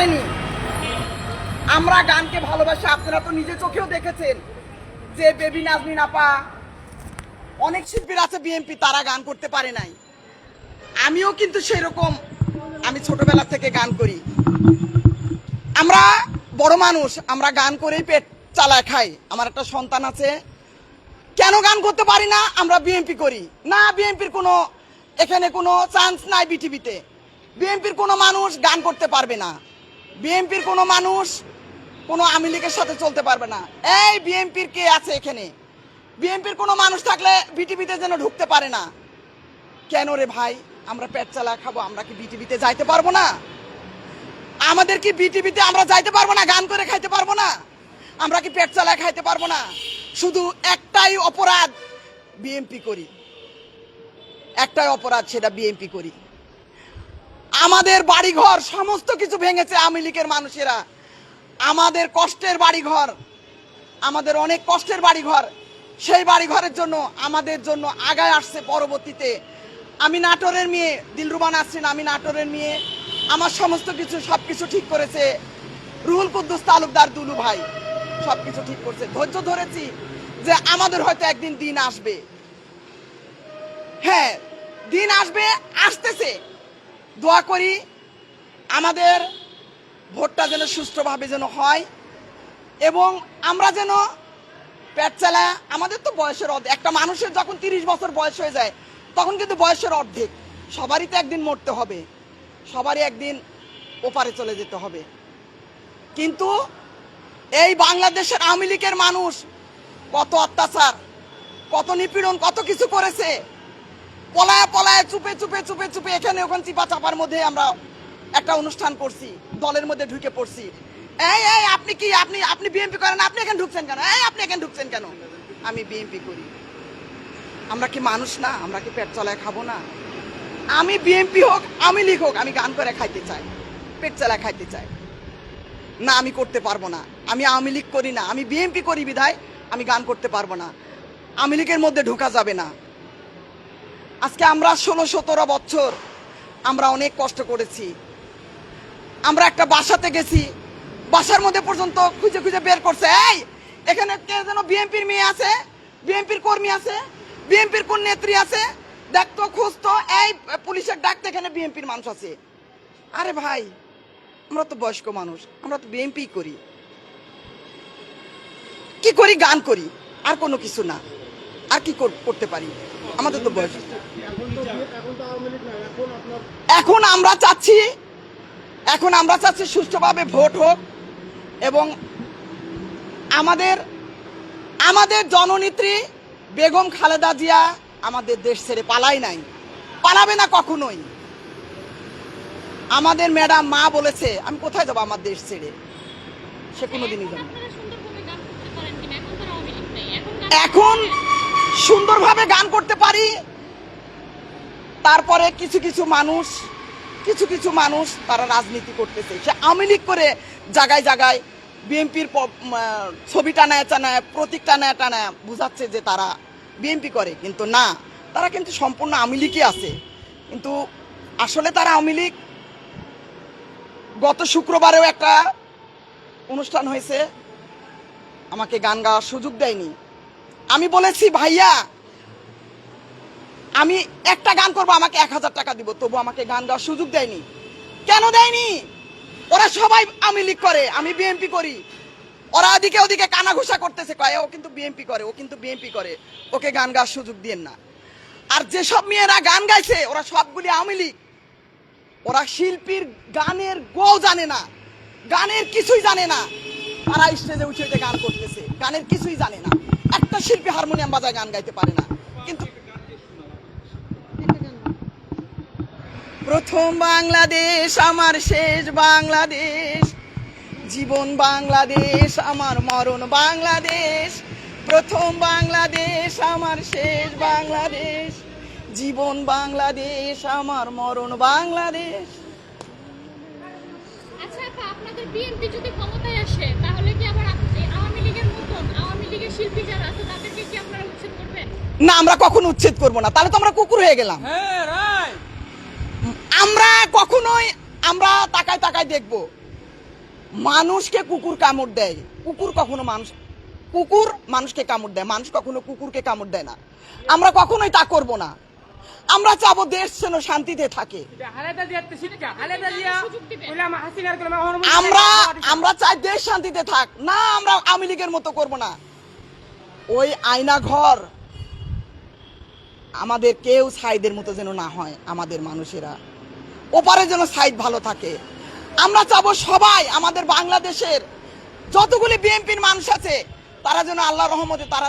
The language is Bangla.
পারেনি। আমরা গানকে ভালোবাসি, আপনারা তো নিজে চোখেও দেখেছেন যে বেবি নাজমিন আপা, অনেক শিল্পীর আছে বিএমপি তারা গান করতে পারে নাই। আমিও কিন্তু সেরকম আমি ছোটবেলা থেকে গান করি। আমরা বড় মানুষ, আমরা গান করেই পেট চালায় খাই। আমার একটা সন্তান আছে, কেন গান করতে পারি না? আমরা বিএমপি করি। না বিএনপির কোনো, এখানে কোনো চান্স নাই বিটিভিতে বিএনপির কোনো মানুষ গান করতে পারবে না। বিএনপির কোনো মানুষ কোনো আওয়ামী লীগের সাথে চলতে পারবে না। এই বিএনপির কে আছে এখানে? বিএনপির কোনো মানুষ থাকলে বিটিভিতে যেন ঢুকতে পারে না। কেন রে ভাই? আমরা পেট চালা খাব, আমরা কি বিটিভিতে যাইতে পারব না? আমাদের কি বিটিভিতে আমরা যাইতে পারব না, গান করে খাইতে পারব না? আমরা কি পেট চালায় খাইতে পারব না? শুধু একটাই অপরাধ বিএমপি করি। একটাই অপরাধ সেটা বিএমপি করি। আমাদের বাড়িঘর, সমস্ত কিছু ভেঙেছে আওয়ামী লীগের মানুষেরা। আমাদের কষ্টের বাড়িঘর, আমাদের অনেক কষ্টের বাড়িঘর, সেই বাড়িঘরের জন্য, আমাদের জন্য আগায় আসছে পরবর্তীতে। আমি নাটোরের মেয়ে দিলরুবা নাসরিন আমি নাটোরের মেয়ে। আমার সমস্ত কিছু সব কিছু ঠিক করেছে। রুহুল কুদ্দুস তালুকদার দুলু ভাই সব কিছু ঠিক করছে। ধৈর্য ধরেছি যে আমাদের হয়তো একদিন দিন আসবে। হ্যাঁ দিন আসবে, আসতেছে। দোয়া করি আমাদের ভোটটা যেন সুষ্ঠুভাবে যেন হয় এবং আমরা যেন পেট চালা আমাদের তো বয়সের অর্ধেক। একটা মানুষের যখন তিরিশ বছর বয়স হয়ে যায়, তখন কিন্তু বয়সের অর্ধেক। সবারই তো একদিন মরতে হবে। সবারই একদিন ওপারে চলে যেতে হবে। কিন্তু এই বাংলাদেশের আওয়ামী লীগের মানুষ কত অত্যাচার, কত নিপীড়ন, কত কিছু করেছে। পলায় পলায় চুপে চুপে চুপে চুপে এখানে ওখানে চিপা চাপার মধ্যে আমরা একটা অনুষ্ঠান করছি, দলের মধ্যে ঢুকে পড়ছি। এই এই, আপনি কি, আপনি আপনি বিএনপি করেন আপনি এখানে ঢুকছেন কেন? এই, আপনি এখানে ঢুকছেন কেন? আমি বিএনপি করি। আমরা কি মানুষ না? আমরা কি পেট চলায় খাব না? আমি বিএনপি হোক, আমি লীগ হোক, আমি গান করে খাইতে চাই। পেট চালায় খাইতে চাই। না, আমি করতে পারব না। আমি আওয়ামী লীগ করি না। আমি বিএনপি করি বিধায় আমি গান করতে পারব না। আওয়ামী লীগের মধ্যে ঢোকা যাবে না। আজকে আমরা ষোলো সতেরো বছর আমরা অনেক কষ্ট করেছি। আমরা একটা বাসাতে গেছি, বাসার মধ্যে পর্যন্ত খুঁজে খুঁজে বের করছে, এই, এখানে কে যেন বিএনপির মেয়ে আছে, বিএনপির কর্মী আছে, বিএনপির কোন নেত্রী আছে দেখতো খুঁজতো এই পুলিশের ডাকতে এখানে বিএনপির মানুষ আছে। আরে ভাই, আমরা তো বয়স্ক মানুষ, আমরা তো বিএনপি করি। কি করি, গান করি, আর কোনো কিছু না। আর কি কর- করতে পারি? আমাদের তো বয়স এখন আমরা চাচ্ছি এখন আমরা চাচ্ছি সুষ্ঠুভাবে ভোট হোক এবং আমাদের আমাদের জননেত্রী বেগম খালেদা জিয়া আমাদের দেশ ছেড়ে পালাই নাই। পালাবে না কখনোই। আমাদের ম্যাডাম মা বলেছে আমি কোথায় যাব আমার দেশ ছেড়ে? সে কোনোদিনই যাবে এখন সুন্দরভাবে গান করতে পারি তারপরে কিছু কিছু মানুষ, কিছু কিছু মানুষ তারা রাজনীতি করতেছে। সে আওয়ামী লীগ করে জায়গায় জায়গায় বিএনপির ছবি টানায় টানায়, প্রতীক টানায় টানায় বুঝাচ্ছে যে তারা বিএনপি করে। কিন্তু না, তারা কিন্তু সম্পূর্ণ আওয়ামী লীগই আছে। কিন্তু আসলে তারা আওয়ামী লীগ গত শুক্রবারেও একটা অনুষ্ঠান হয়েছে। আমাকে গান গাওয়ার সুযোগ দেয়নি। আমি বলেছি, ভাইয়া আমি একটা গান করব, আমাকে এক হাজার টাকা দিব। তবু আমাকে গান গাওয়ার সুযোগ দেয়নি। কেন দেয়নি? ওরা সবাই আমি লীগ করে, আমি বিএনপি করি। ওরা ওদিকে ওদিকে কানা ঘুষা করতেছে, কয়, ও কিন্তু বিএনপি করে, ও কিন্তু বিএনপি করে। ওকে গান গাওয়ার সুযোগ দিয়েন না। আর যেসব মেয়েরা গান গাইছে, ওরা সবগুলি আওয়ামী লীগ। ওরা শিল্পীর গানের গো জানে না। গানের কিছুই জানে না। তারা স্টেজে উঠে উঠে গান করতেছে। গানের কিছুই জানে না। একটা শিল্পী হারমোনিয়াম বাজায় গান গাইতে পারে না। কিন্তু প্রথম বাংলাদেশ আমার শেষ বাংলাদেশ। জীবন বাংলাদেশ আমার মরণ বাংলাদেশ। প্রথম বাংলাদেশ আমার শেষ বাংলাদেশ। জীবন বাংলাদেশ আমার মরণ বাংলাদেশ। আচ্ছা আপনাদের বিএনপি যদি ক্ষমতায় আসে তাহলে কি আবার আওয়ামী লীগের মতন আওয়ামী লীগের শিল্পী যারা আছে তাদেরকে কি আপনারা উচ্ছেদ করবেন? না আমরা কখনো উচ্ছেদ করব না। তাহলে তো আমরা কুকুর হয়ে গেলাম। আমরা কখনোই, আমরা তাকায় তাকায় দেখব। মানুষকে কুকুর কামড় দেয়। কুকুর কখনো মানুষ, কুকুর মানুষকে কামড় দেয়। মানুষ কখনো কুকুরকে কামড় দেয় না। আমরা কখনোই তা করব না। আমরা চাবো দেশ যেন শান্তিতে থাকে। আমরা আমরা চাই দেশ শান্তিতে থাক। না, আমরা আওয়ামী লীগের মতো করব না। ওই আয়না ঘর, আমাদের কেউ সাইদের মতো যেন না হয় আমাদের মানুষেরা। ওপারে যেন সাইড ভালো থাকে। আমরা চাবো সবাই আমাদের বাংলাদেশের যতগুলি বিএনপির মানুষ আছে, তারা যেন আল্লাহ রহমতে তারা